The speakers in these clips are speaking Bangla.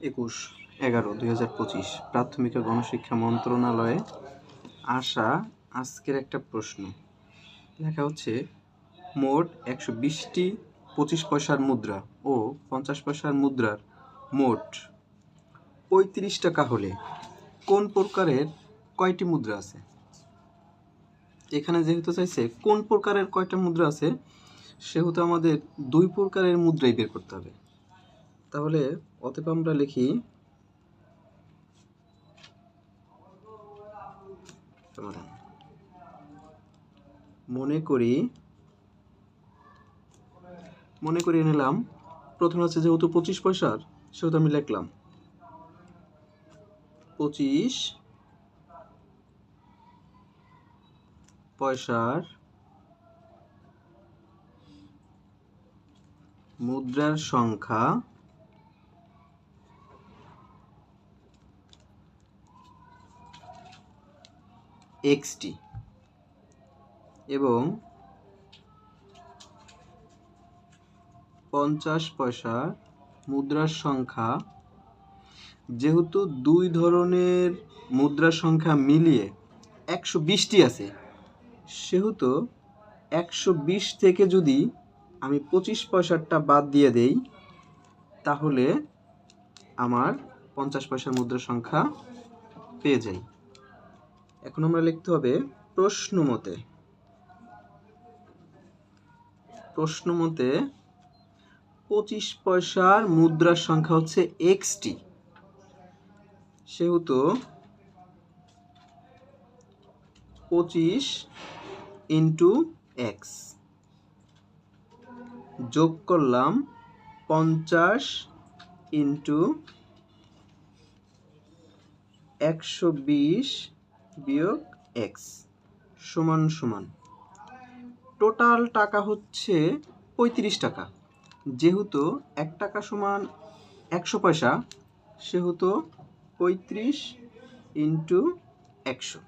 একুশ এগারো দুই হাজার পঁচিশ প্রাথমিক ও গণশিক্ষা মন্ত্রণালয়ে আসা আজকের একটা প্রশ্ন। লেখা হচ্ছে, মোট একশো বিশটি পঁচিশ পয়সার মুদ্রা ও পঞ্চাশ পয়সার মুদ্রার মোট পঁয়ত্রিশ টাকা হলে কোন প্রকারের কয়টি মুদ্রা আছে? এখানে যেহেতু চাইছে কোন প্রকারের কয়টা মুদ্রা আছে, সেহেতু আমাদের দুই প্রকারের মুদ্রাই বের করতে হবে। তাহলে অতএব আমরা লিখি মনে করি মনে করি নিলাম, প্রথমে হচ্ছে যেহেতু পঁচিশ পয়সার, সেহেতু আমি লিখলাম, পঁচিশ পয়সার মুদ্রার সংখ্যা এক্সটি এবং পঞ্চাশ পয়সার মুদ্রার সংখ্যা, যেহেতু দুই ধরনের মুদ্রার সংখ্যা মিলিয়ে একশো বিশটি আছে, সেহেতু একশো বিশ থেকে যদি আমি পঁচিশ পয়সারটা বাদ দিয়ে দেই, তাহলে আমার পঞ্চাশ পয়সার মুদ্রার সংখ্যা পেয়ে যাই। এখন আমরা লিখতে হবে প্রশ্ন মতে। প্রশ্ন মতে পঁচিশ পয়সার মুদ্রার সংখ্যা হচ্ছে এক্সটি সেহেতু পঁচিশ ইন্টু এক্স। যোগ করলাম পঞ্চাশ ইন্টু একশো বিশ বিয়োগ এক্স সমান সমান। টোটাল টাকা হচ্ছে পঁয়ত্রিশ টাকা। যেহেতু এক টাকা সমান একশো পয়সা, সেহেতু পঁয়ত্রিশ ইন্টু একশো।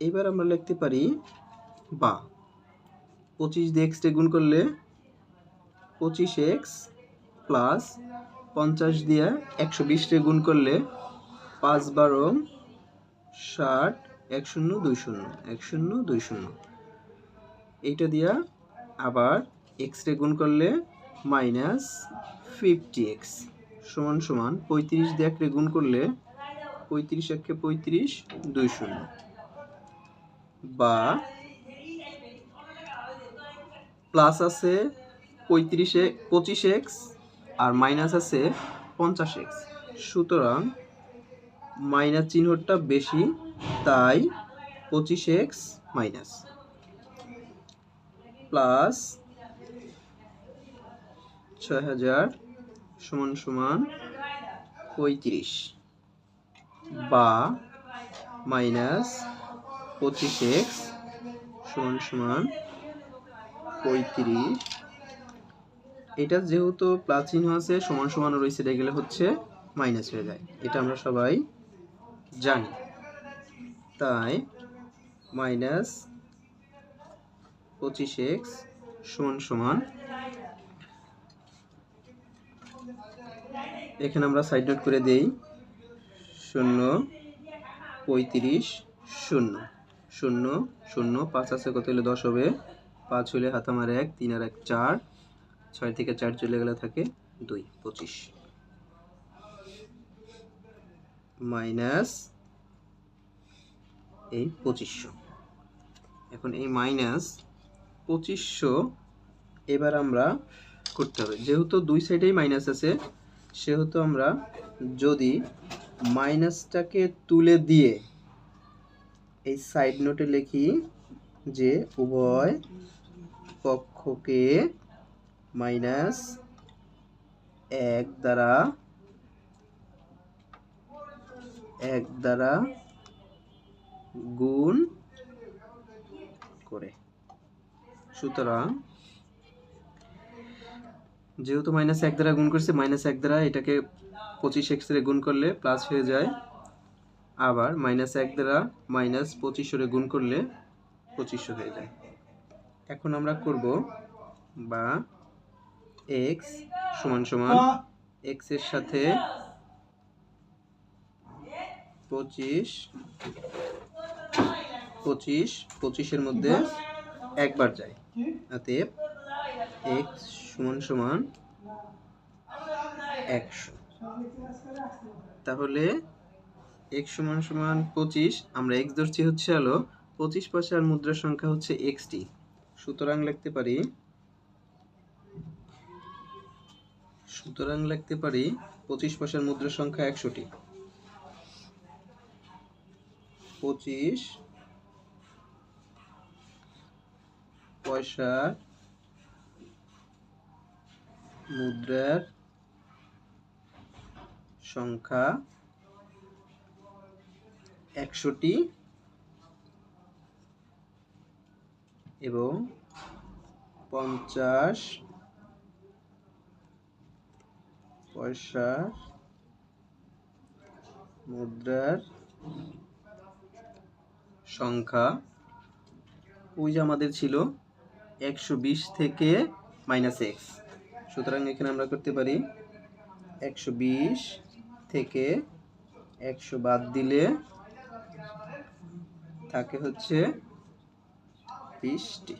এবার আমরা লিখতে পারি বা। পঁচিশ দিয়ে এক্সটে গুণ করলে পঁচিশ এক্স প্লাস পঞ্চাশ দিয়ে একশো বিশটে গুণ করলে পাঁচ বারো ষাট এক শূন্য দুই শূন্য এক শূন্য দুই শূন্য এইটা দিয়া আবার এক্স রে গুণ করলে মাইনাস ফিফটি এক্স সমান সমান পঁয়ত্রিশ দিয়ে এক রে গুণ করলে পঁয়ত্রিশ একে পঁয়ত্রিশ দুই শূন্য বা প্লাস আছে পঁয়ত্রিশে, পঁচিশ এক্স আর মাইনাস আছে পঞ্চাশ এক্স সুতরাং মাইনাস চিহ্নটা বেশি, তাই পঁচিশ এক্স মাইনাস। প্লাস ছয় হাজার সমান সমান পঁয়ত্রিশ বা মাইনাস পঁচিশ এক্স সমান সমান পঁয়ত্রিশ। এটা যেহেতু প্লাস চিহ্ন আছে, সমান সমান রয়েছে, এটা গেলে হচ্ছে মাইনাস হয়ে যায়। এটা আমরা সবাই জানি। তাই মাইনাস পঁচিশ এক্স সমান সমান এখানে আমরা সাইড নোট করে দেই, শূন্য, পঁয়ত্রিশ, শূন্য। শূন্য শূন্য, পাঁচ আছে, কত হলে দশ হবে? পাঁচ হলে হাত আমার এক, তিন আর এক, চার। ছয় থেকে চার চলে গেলে থাকে দুই, পঁচিশ। মাইনাস এই পঁচিশশো। এখন এই মাইনাস পঁচিশশো এবার আমরা করতে হবে। যেহেতু দুই সাইডেই মাইনাস আছে, সেহেতু আমরা যদি মাইনাসটাকে তুলে দিয়ে এই সাইড নোটে লিখি যে উভয় পক্ষকে মাইনাস এক দ্বারা এক দ্বারা গুণ করে। সুতরাং যেহেতু মাইনাস এক দ্বারা গুণ করছে মাইনাস এক দ্বারা এটাকে পঁচিশ এক্স রে গুণ করলে প্লাস হয়ে যায়। আবার মাইনাস এক দ্বারা মাইনাস পঁচিশশো রে গুণ করলে পঁচিশশো হয়ে যায়। এখন আমরা করব বা এক্স সমান সমান এক্সের সাথে পঁচিশ পঁচিশ, পঁচিশের মধ্যে একবার যায় অতএব এক্স সমান সমান একশো। তাহলে এক্স সমান সমান পঁচিশ, আমরা এক্স ধরছি হচ্ছে হলো পঁচিশ পয়সার মুদ্রার সংখ্যা হচ্ছে এক্সটি সুতরাং লিখতে পারি, সুতরাং লিখতে পারি পঁচিশ পয়সার মুদ্রার সংখ্যা একশোটি। পঁচিশ পয়সার মুদ্রার সংখ্যা একশোটি এবং পঞ্চাশ পয়সার মুদ্রার সংখ্যা, ওই যে আমাদের ছিল একশো বিশ থেকে মাইনাস এক্স সুতরাং এখানে আমরা করতে পারি একশো বিশ থেকে একশো বাদ দিলে থাকে হচ্ছে বিশটি।